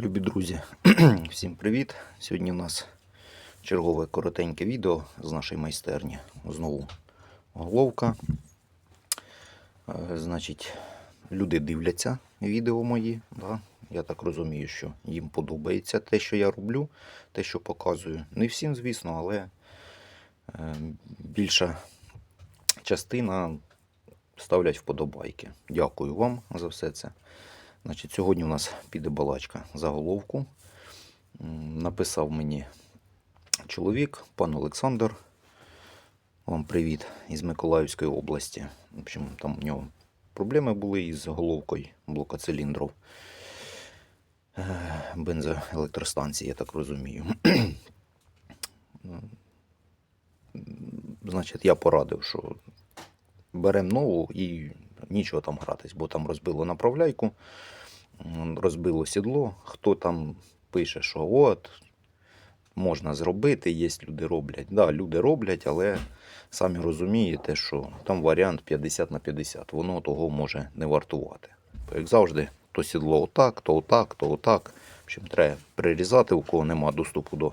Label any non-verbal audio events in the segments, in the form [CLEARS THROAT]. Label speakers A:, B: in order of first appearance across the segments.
A: Любі друзі, [CLEARS THROAT] всім привіт! Сьогодні у нас чергове коротеньке відео з нашої майстерні. Знову головка. Е, Значить, люди дивляться відео мої. Да? Я так розумію, що їм подобається те, що я роблю, те, що показую. Не всім, звісно, але е, більша частина ставлять вподобайки. Дякую вам за все це. Значить, сьогодні у нас піде балачка заголовку. М, Написав мені чоловік, пан Олександр. Вам привіт із Миколаївської області. В общем, там у нього проблеми були із головкою блока циліндрів е, бензоелектростанції, я так розумію. Значить, я порадив, що беремо нову і нічого там гратись, бо там розбило направляйку, розбило сідло. Хто там пише, що от можна зробити, є люди роблять. Да, люди роблять, але самі розумієте, що там варіант 50 на 50. Воно того може не вартувати. Як завжди, то сідло отак, то отак, то отак. В треба прирізати, у кого нема доступу до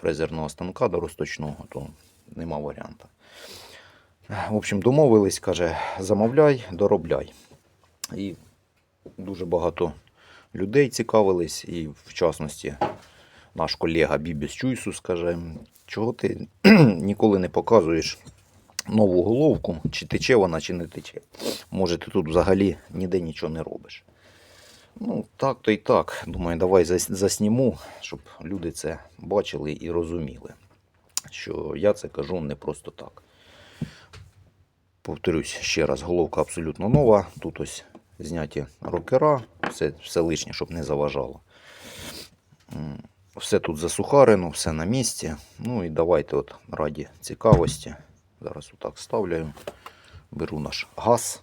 A: фрезерного станка, до розточного, то нема варіанту. В общем, домовились, каже, замовляй, доробляй. І дуже багато людей цікавились, і в частності наш колега Бібіс Чуйсу скаже, чого ти [CLEARS THROAT] ніколи не показуєш нову головку, чи тече вона, чи не тече. Може, ти тут взагалі ніде нічого не робиш. Ну, так то й так. Думаю, давай засніму, щоб люди це бачили і розуміли, що я це кажу не просто так. Повторюсь ще раз, головка абсолютно нова. Тут ось зняті рокера, все, все лишнє, щоб не заважало. Все тут засухарено, все на місці. Ну і давайте от раді цікавості. Зараз отак ставляю. Беру наш газ.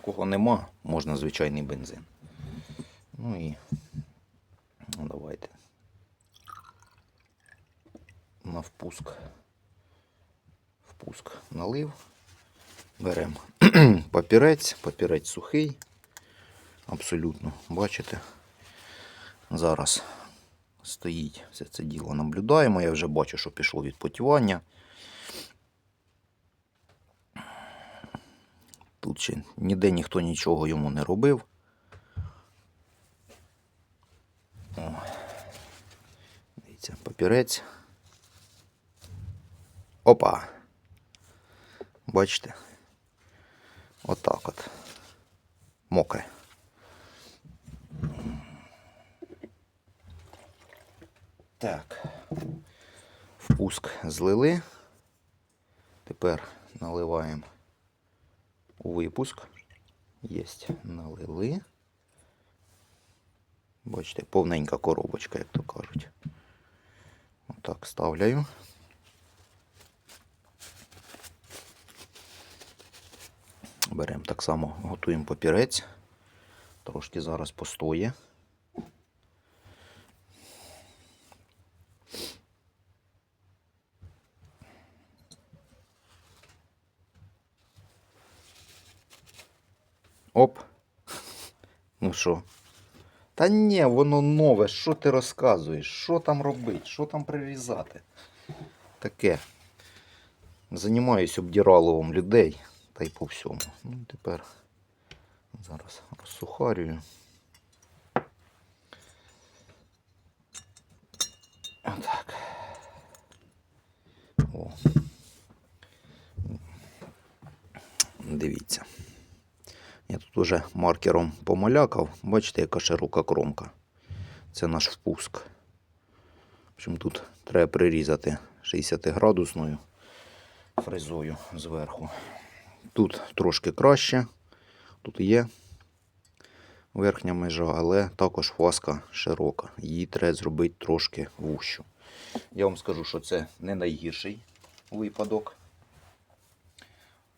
A: Кого нема, можна звичайний бензин. Ну і ну, давайте. На впуск впуск налив. Беремо [CLEARS THROAT] папірець, папірець сухий. Абсолютно, бачите? Зараз стоїть все це діло наблюдаємо. Я вже бачу, що пішло відпотівання. Тут ще ніде ніхто нічого йому не робив. О. Дивіться, папірець. Опа. Бачите? Отак от. Мокре. Так. Впуск злили. Тепер наливаємо у випуск. Єсть, налили. Бачите, повненька коробочка, як то кажуть. Отак ставляю. Беремо так само, готуємо папірець. Трошки зараз постоє. Оп. Ну що? Та ні, воно нове. Що ти розказуєш? Що там робити? Що там прирізати? Таке. Займаюсь обдіраловом людей та й по всьому. Ну, тепер зараз розсухарюю. Отак. О. Дивіться. Я тут уже маркером помалякав. Бачите, яка широка кромка. Це наш впуск. В тут треба прирізати 60-градусною фрезою зверху. Тут трошки краще. Тут є верхня межа, але також фаска широка. Її треба зробити трошки вущу. Я вам скажу, що це не найгірший випадок.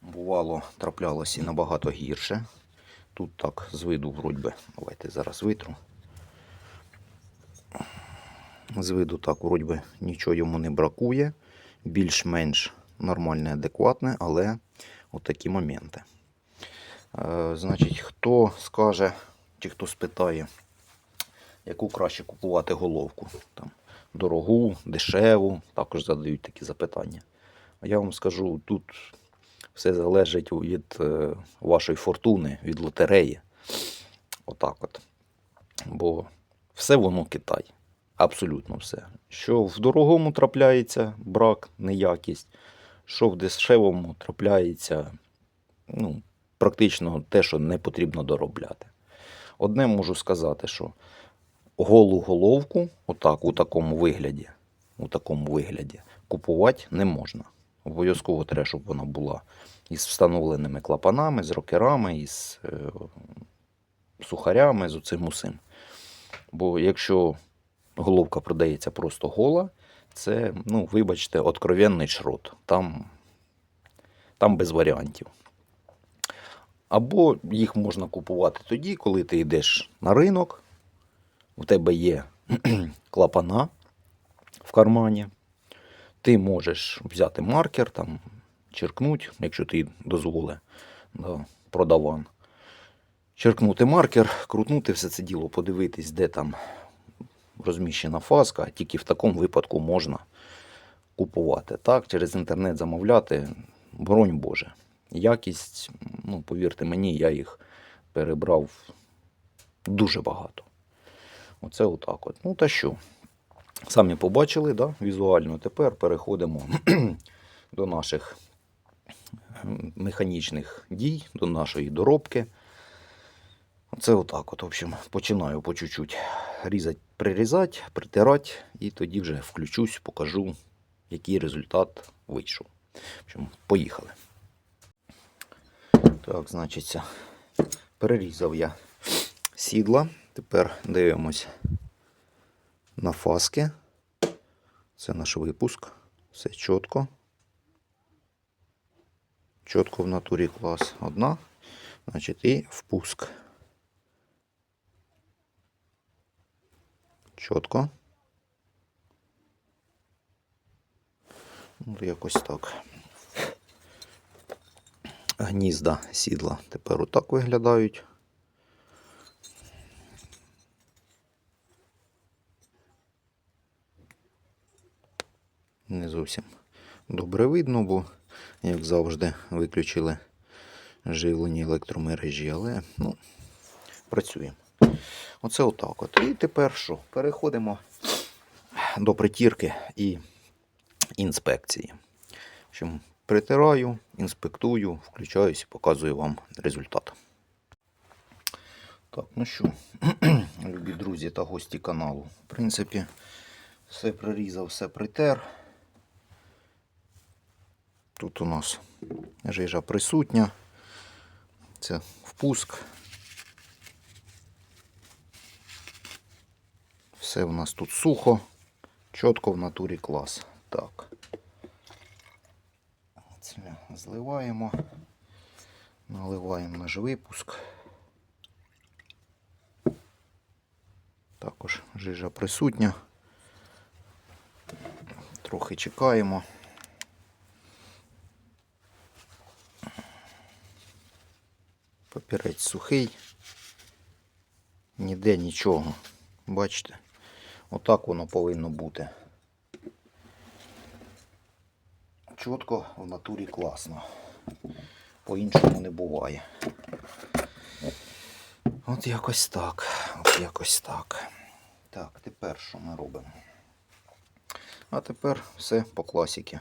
A: Бувало, траплялося і набагато гірше. Тут так з виду вроді би. Давайте зараз витру. З виду так, вроді би, нічого йому не бракує. Більш-менш нормальне, адекватне, але от такі моменти. Е, значить, хто скаже, чи хто спитає, яку краще купувати головку. Там, дорогу, дешеву, також задають такі запитання. А я вам скажу, тут все залежить від е, вашої фортуни, від лотереї. Отак от. Бо все воно Китай. Абсолютно все. Що в дорогому трапляється брак, неякість, що в дешевому трапляється ну, практично те, що не потрібно доробляти. Одне можу сказати, що голу головку, отак, у такому вигляді, у такому вигляді, купувати не можна. Обов'язково треба, щоб вона була із встановленими клапанами, з рокерами, із е, сухарями, з оцим усім. Бо якщо головка продається просто гола, це, ну, вибачте, откровенний шрот. Там, там без варіантів. Або їх можна купувати тоді, коли ти йдеш на ринок, у тебе є [CLEARS THROAT] клапана в кармані. Ти можеш взяти маркер, там, черкнути, якщо ти дозволить да, продаван. Черкнути маркер, крутнути все це діло, подивитись, де там розміщена фаска. Тільки в такому випадку можна купувати. Так, через інтернет замовляти, бронь Боже. Якість, ну, повірте мені, я їх перебрав дуже багато. Оце отак от. Ну та що? Самі побачили, да, візуально. Тепер переходимо [CLEARS THROAT] до наших механічних дій, до нашої доробки. Оце отак. От, в общем, починаю по чуть-чуть різати, прирізати, притирати, і тоді вже включусь, покажу, який результат вийшов. В поїхали. Так, значить, перерізав я сідла. Тепер дивимось на фаски. Це наш випуск. Все чітко. Чітко в натурі клас одна. Значить, і впуск. Чітко. Ну, якось так. Гнізда сідла тепер отак виглядають. Не зовсім добре видно, бо, як завжди, виключили живлені електромережі, але ну, працюємо. Оце отак от. І тепер що? Переходимо до притірки і інспекції. Общем, притираю, інспектую, включаюся і показую вам результат. Так, ну що, [CLEARS THROAT] любі друзі та гості каналу. В принципі, все прирізав, все притер. Тут у нас жижа присутня. Це впуск. Все у нас тут сухо, чітко в натурі клас. Так. Це зливаємо, наливаємо наш випуск. Також жижа присутня. Трохи чекаємо. Папірець сухий. Ніде нічого. Бачите? Отак воно повинно бути. Чітко в натурі класно. По-іншому не буває. От якось так. От якось так. Так, тепер що ми робимо? А тепер все по класіки.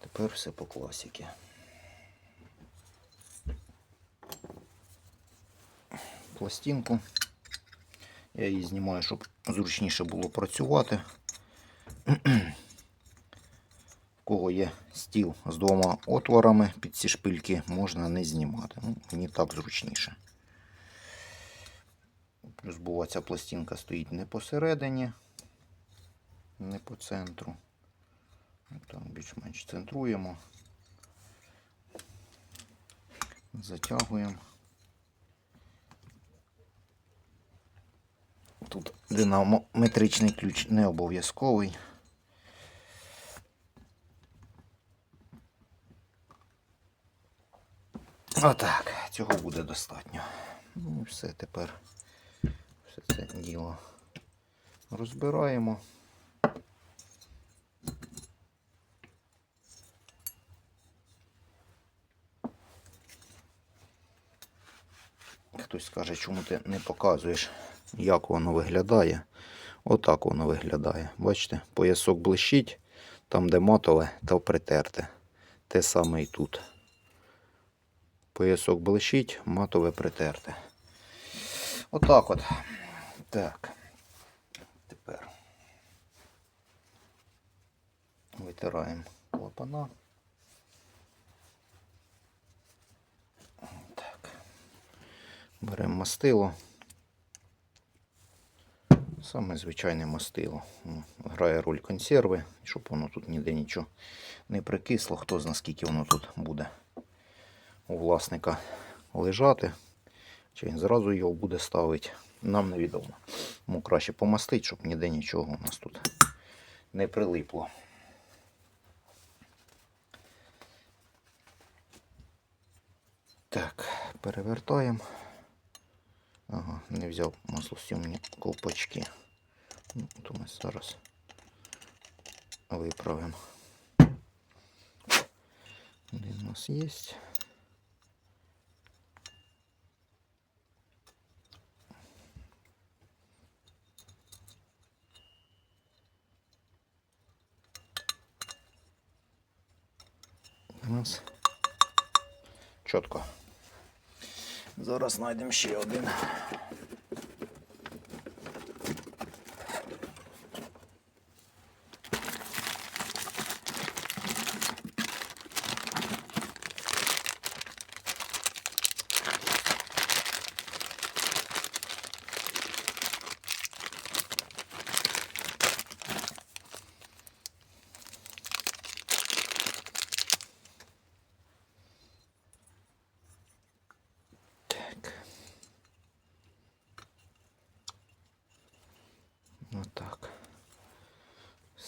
A: Тепер все по класіки. Пластинку. Я її знімаю, щоб зручніше було працювати. У кого є стіл з двома отворами під ці шпильки, можна не знімати. Ну, мені так зручніше. Плюс бува ця пластинка стоїть не посередині, не по центру. Там більш-менш центруємо, затягуємо. Тут динамометричний ключ не обов'язковий. Отак, цього буде достатньо. Ну, і все тепер все це діло розбираємо. Хтось скаже, чому ти не показуєш, як воно виглядає. Отак воно виглядає. Бачите, поясок блищить, там, де матове, то притерте. Те саме і тут. Поясок блищить, матове притерте. Отак от. Так. Тепер витираємо клапана. Так. Беремо мастило. Саме звичайне мастило. Грає роль консерви, щоб воно тут ніде нічого не прикисло. Хто знає, скільки воно тут буде у власника лежати. Чи він зразу його буде ставити, нам невідомо. Тому краще помастити, щоб ніде нічого у нас тут не прилипло. Так, перевертаємо. Ага, не взяв маслосйомні ковпачки. Ну, то ми зараз виправимо. Один у нас є. Зараз знайдемо ще один. Так. Отак.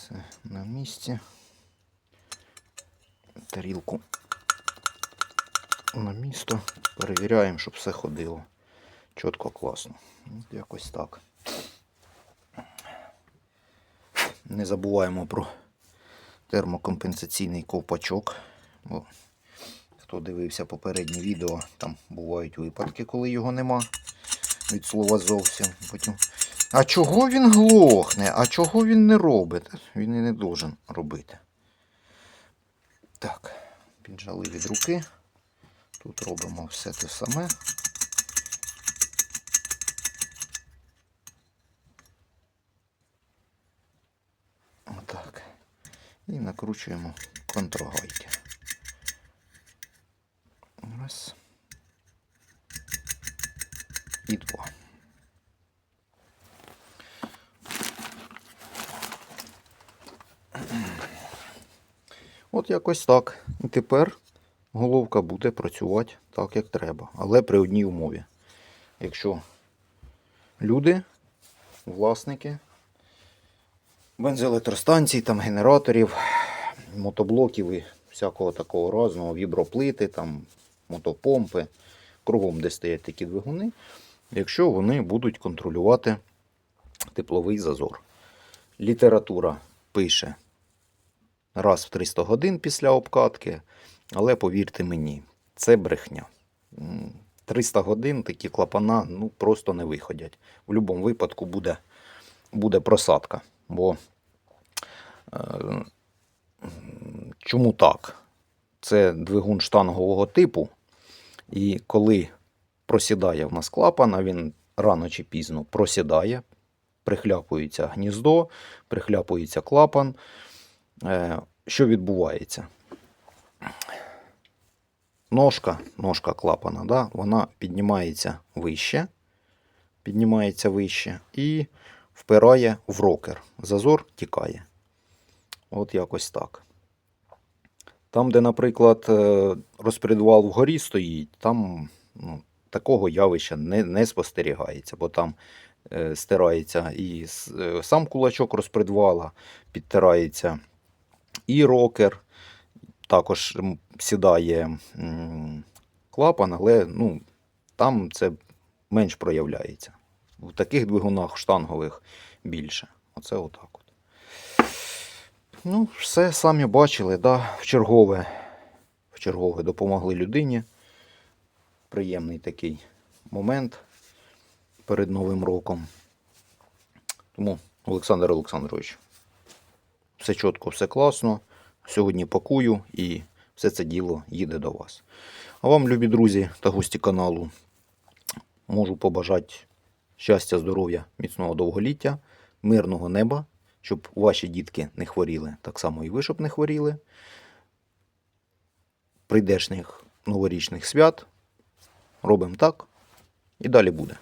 A: Все на місці. Тарілку на місто. Перевіряємо, щоб все ходило. Чітко, класно. От Якось так. Не забуваємо про термокомпенсаційний ковпачок. Бо Хто дивився попереднє відео, там бувають випадки, коли його нема. Від слова зовсім. Потім. А чого він глохне? А чого він не робить? Він і не должен робити. Так, піджали від руки. Тут робимо все те саме. Отак. І накручуємо контрагайки. Раз. І два. От якось так. І тепер головка буде працювати так, як треба. Але при одній умові. Якщо люди, власники бензоелектростанцій, там, генераторів, мотоблоків і всякого такого різного, віброплити, там, мотопомпи, кругом, де стоять такі двигуни, якщо вони будуть контролювати тепловий зазор. Література пише раз в 300 годин після обкатки, але повірте мені, це брехня. 300 годин такі клапана ну, просто не виходять. В будь-якому випадку буде, буде просадка. Бо е, чому так? Це двигун штангового типу, і коли просідає в нас клапан, а він рано чи пізно просідає, прихляпується гніздо, прихляпується клапан. Е, Що відбувається? Ножка, ножка клапана, да, вона піднімається вище, піднімається вище і впирає в рокер. Зазор тікає. От якось так. Там, де, наприклад, е, розпредвал вгорі стоїть, там ну, такого явища не, не спостерігається, бо там е, стирається і е, сам кулачок розпредвала, підтирається і рокер, також сідає клапан, але ну, там це менш проявляється. В таких двигунах штангових більше. Оце отак от. Ну, все самі бачили, да, в чергове. В чергове допомогли людині. Приємний такий момент перед Новим роком. Тому, Олександр Олександрович, все чітко, все класно. Сьогодні пакую і все це діло їде до вас. А вам, любі друзі та гості каналу, можу побажати щастя, здоров'я, міцного довголіття, мирного неба, щоб ваші дітки не хворіли, так само і ви, щоб не хворіли. Прийдешніх новорічних свят робимо так і далі буде.